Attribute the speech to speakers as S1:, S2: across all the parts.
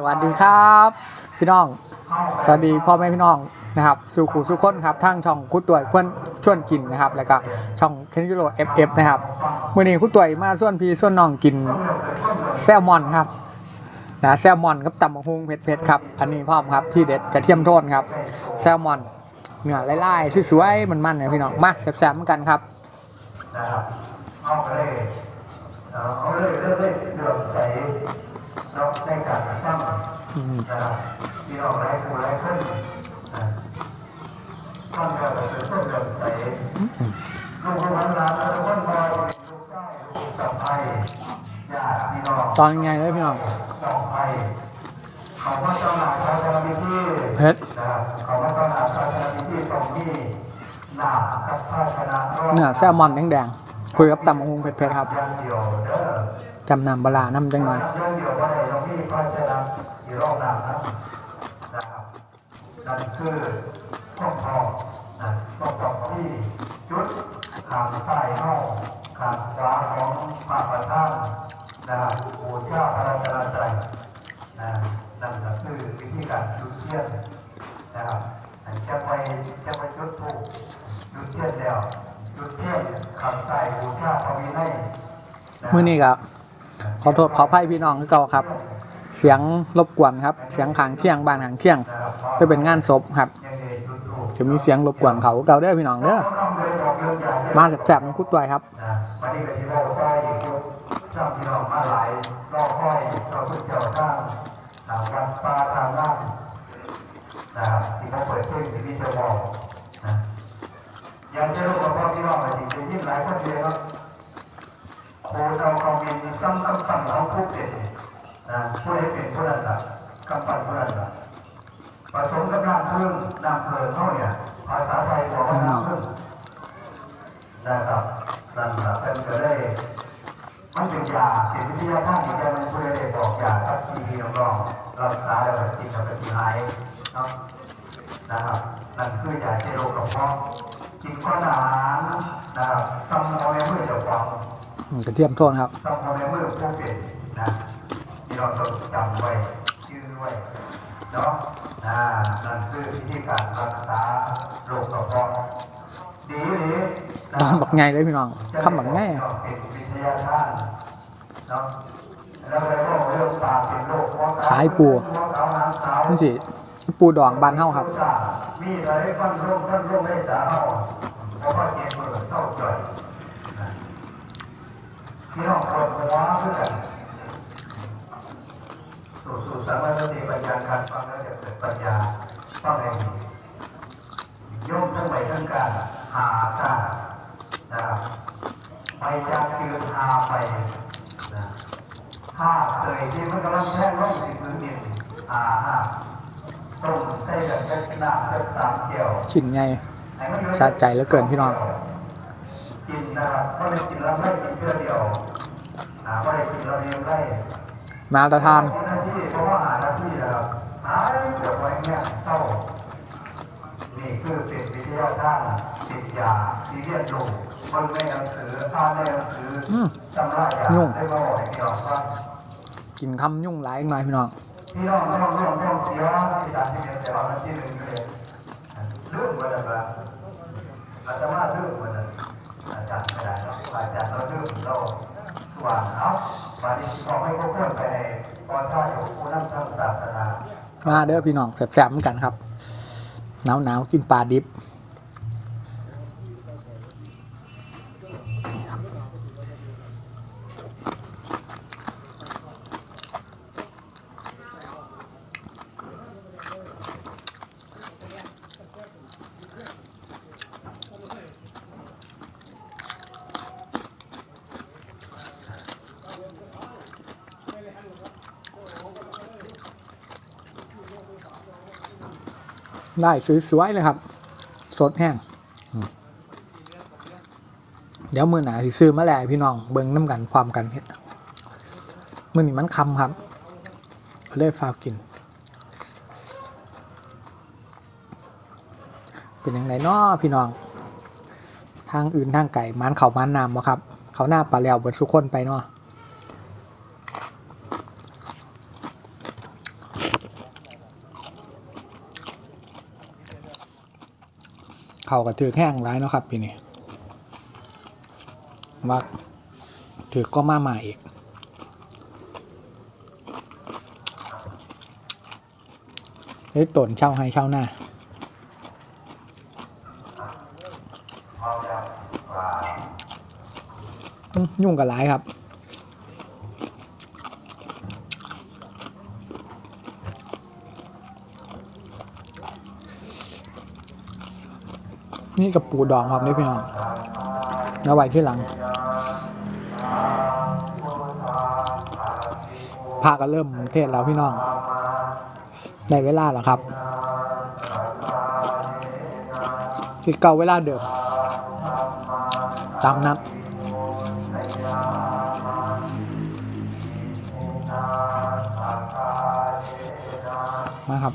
S1: สวัสดีครับพี่น้อง สวัสดีพ่อแม่พี่น้องนะครับสู่ขู่สู่คนครับทั้งช่องคุดตัวยควนชวนกินนะครับ แล้วก็ช่องเคนยูโรเอฟเอฟนะครับมื่อนี้คุดตัวยมาส่วนพี่ส่วนน้องกินแซลมอนครับนะแซลมอนกับตำบักฮุงเผ็ดๆครับอันนี้พร้อมครับที่เด็ดกระเทียมโทนครับแซลมอนเนื้อไล่ๆสวยๆมันๆนะพี่น้องมาแซ่บๆเหมือนกันครับ
S2: นะครับ เอาไปเลยเอ่อเอาเลยเรื่อยๆเดือดใสเนาะในการทำ
S1: อืม
S2: นะครับที่เราไล่ผู้ไล่ขึ้นนะทำแบบเป็นต้นเดือดใสลูกหลานหลานทุกคนบอยลูกใต้ลูกกับไทยญาติพี่น้อง
S1: ตอนยังไงเลยพี่น้อง
S2: ต่อไปเขาว่าเจ้าหน้าชาวนาที่
S1: เผ็ด
S2: นะครับเขาว่าเจ้าหน้าชาวนาที่ตรงนี้หน้ากับภาชนะ
S1: เนื้อแซลมอนแดงๆคุยกับตำบักฮุงเผ็ดๆครับ
S2: อย่างเดียวเด้อ
S1: จำนำบลาน้ำจังหน่อย
S2: อย่างเดียวว่าในตรงนี้ภาชนะอยู่รอบหน้านะนะครับนั่นคือข้อทองนะข้อทองที่จุดขางใต้ห้องขางขวาของพระประธานนะครับบูชาพระราชาใจนะนั่นก็คือวิธีการจุดเทียนนะครับจะไปจะไปจุดถูกจุดเทียนแล้วจุดเทียนขับใส่บูชาพระวินัยะ
S1: มื่อนี้ก็ ขอโทษขออภัยพี่น้องเก่าครับ เสียงรบกวนครับ เสียงขางเคียงบ้านขางเคียง
S2: เพราะ
S1: จะเป็นงานศพครับ
S2: จะ
S1: มีเสียงรบกวนเขาเก่าเด้อพี่น้องเด้อ
S2: ต้อ
S1: มาแสบๆมันคุดตัวครับ
S2: ที่เราได้อยู่เจ้าพี่น้องมาหลายรอบค่อยเราเพิ่งเจ้าสร้างทางวัดป่าทางล่านะที่เขาเปิดเพลงที่พี่จะบอกนะอยากจะรู้ว่าพ่อพี่น้องอะไรจริงๆยิ่งหลายคนเดียครับ โคเราคอมมินซ้ำซ้ำซ้ำเราทุกเด็ดนะช่วยให้เป็นผู้นั้นละกำปั้นผู้นั้นละผสมกับน้ำพึ่งน้ำเพลินเขาเนี่ยภาษาไทยบอกว่าน้ำพึ่งนะครับนั่นแหละเป็นก็ได้มันเป็นยาเป็นวิทยาท่างที่จะมันช่วยได้บอกยาทักทีพี่น้องรักษาแล้วก็จิตกับจิตหายเนาะนะครับนั่นคือยาเจโรกับพ่อกินข้าวหนานนะครับต้องเอาในมือจ้าของ
S1: กระเทียมโทนครับ
S2: ต้องเอาในมือผู้เป็นนะที่เราต้องจำไว้ชื่อไว้เนาะอ่านั่นคือวิธีการรักษาโรคกระเพาะดีดีนะ
S1: ตอนบักไงเลยพี่น้องคำบักไง
S2: เป็นวิทยาทานเนาะแล้วก็โรคเรื่องปาเป็นโรคหัวเก่า
S1: ขายปูนี่สิปูดองบานเฮาครับ
S2: มีอะไรบ้างโรคบ้างโรคได้สาเอาเพราะว่าจ่อยนะ พี่น้องปวดหัวเพื่อนสู่สู่สามัญสติปัญญาการฟังแล้วจะเกิดปัญญาต้องให้โยมทั้งไปทั้งการหาตานะครับไปจากคือหาไปนะห้าเคยที่มันกำลังแท่งร่องสิพื้นดินหาห้าต้มใส่แบบเป็นน้ำเป็นตามเกี่ยว
S1: ชินไงสะใจเหลือเกินพี่น้อง
S2: กินนะครับก็เลยกินแล้วไม่กินเพื่อเดียวอ่าไม่ได้กินแล้วเลี้ยงได้
S1: มาตรฐาน
S2: หน้าที่เพราะว่าหาหน้าที่นะครับหายเดี๋ยวไว้เนี่ยเต้านี่คือเป็นวิทยาทานติดยาที่เรียนรู้มันในหนังสืออ่านในหนังสือ
S1: อืม
S2: จำได้ยา
S1: ยุ่ง
S2: ได้มาบอกให้พี่น้องว่า
S1: กินคำยุ่งหลายหน่อยพี่น้อง
S2: พี่น้องน้องน้องน้องเสียที่สามที่เดียวแต่ว่ามันที่หนึ่งอยู่เลยเรื่องมันอะไรอาจจะมาเรื่องมันอาจาร ย์ไม่ได้เนาะอาจารย์เราเรื่องเราส่างเอาวันนี้ขอให้พวกเพื่อนไปในตอนท่าอยู่ผู้นำทางศาสนา
S1: มาเด้อพี่น้องแสบๆเหมือนกันครับหนาวๆกินปลาดิบ ได้สวยๆเลยครับ สดแห้ง เดี๋ยวมือหนาที่ซื้อมาแหล่พี่น้องเบิ่งน้ำกันพร้อมกันเฮ็ดมือนี้มันคำครับเลยฝากกิน เป็นยังไงนาะพี่น้อง ทางอื่นทางไก่มันเขามันนำบ่ครับ เขาหน้าปลาแล้วเบิดทุกคนไปเนาะ เขาก็ถือแห้งร้ายเนาะครับปีนี้ว่าถือก็มาใหม่อีกเฮ้ยตนเช่าให้เช่าหน้ายุ่งกับหลายครับ นี่กับปูดองครับนี่พี่น้องแล้วไว้ที่หลังพาก็เริ่มเทศแล้วพี่น้องได้เวลาแล้วครับ ที่เก่าเวลาเดิมตามนัดมาครับ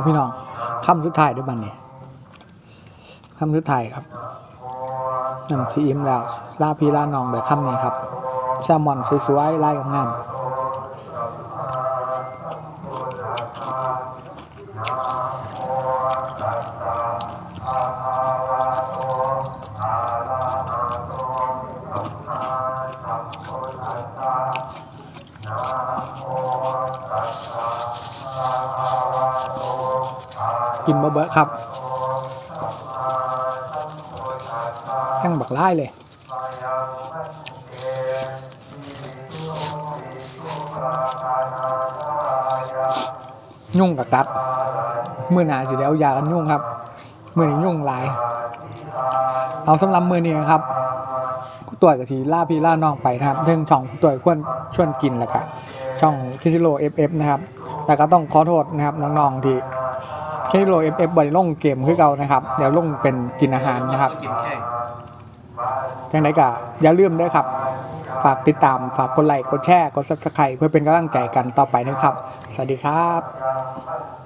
S1: เอาพี่น้องคำสุดท้ายด้วยบันนี่คำสุดท้ายครับนั่งซีอิมแล้วลาพี่ลาน้องแบบคำนี้ครับแซลมอนสวยๆลายงามๆ กินมาเบอะครับแห้งบักไล่เลยยุ่งกับกัดเมื่อหนาสิแล้วยากันยุ่งครับเมื่อนี้ยุ่งหลาย เอาสำหรับมือนี้นะครับคุณต่วยกับทีล่าพี่ล่าน้องไปนะครับเรื่องช่องคุณต่วยควรชวนกินแหละครับช่องคิซิโลเอฟเอฟนะครับแต่ก็ต้องขอโทษนะครับน้องๆที่ คิซิโลเอฟเอฟบริลงเกมคือเก่านะครับเดี๋ยวลงเป็นกินอาหารนะครับ
S3: กินแค่
S1: ยังไงก็อย่าลืมด้วยครับ ฝากติดตามฝากกดไลค์กดแชร์กดซับสไครต์เพื่อเป็นกำลังใจกันต่อไปนะครับ สวัสดีครับ